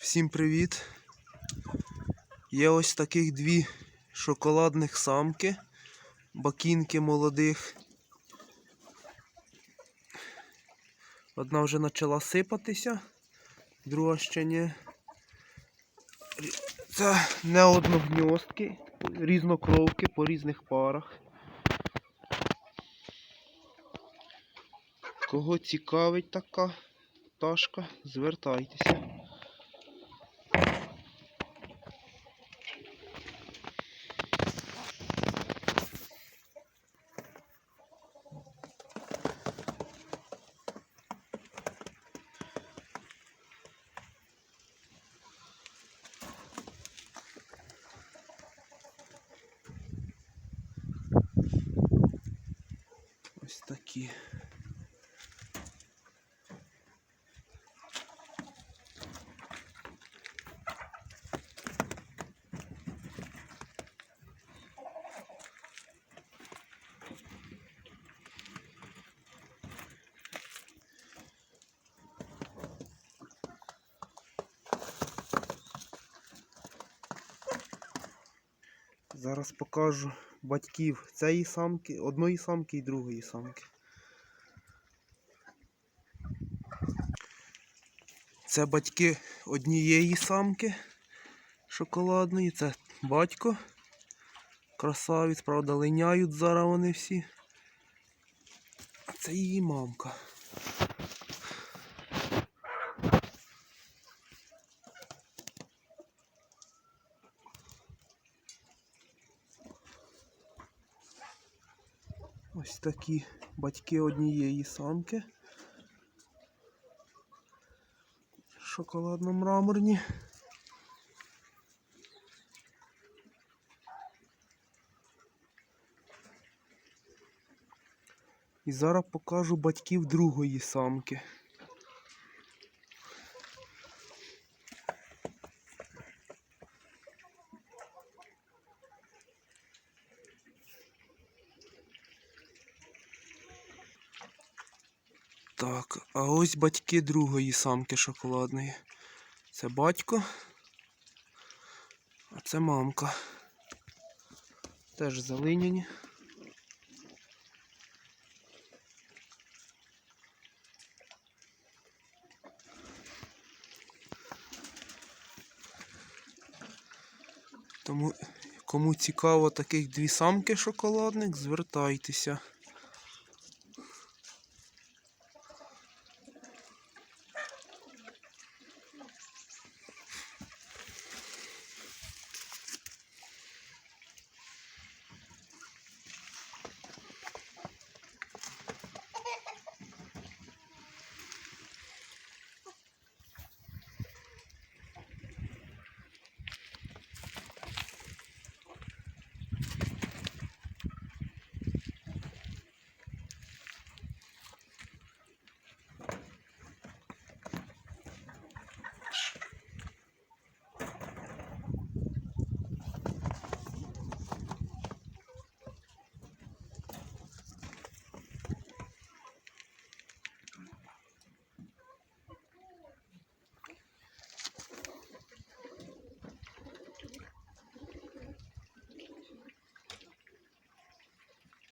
Всім привіт! Є ось таких дві шоколадних самки, бакінки молодих. Одна вже почала сипатися, друга ще ні. Це не одногньостки, різнокровки по різних парах. Кого цікавить така пташка, звертайтеся. Ось такі. Зараз покажу батьків цієї самки, одної самки і другої самки. Це батьки однієї самки шоколадної, це батько. Красавець, правда, линяють зараз вони всі. А це її мамка. Ось такі батьки однієї самки. Шоколадно-мраморні. І зараз покажу батьків другої самки. Так, а ось батьки другої самки шоколадної. Це батько, а це мамка. Теж залиняні. Тому кому цікаво таких дві самки шоколадних, звертайтеся.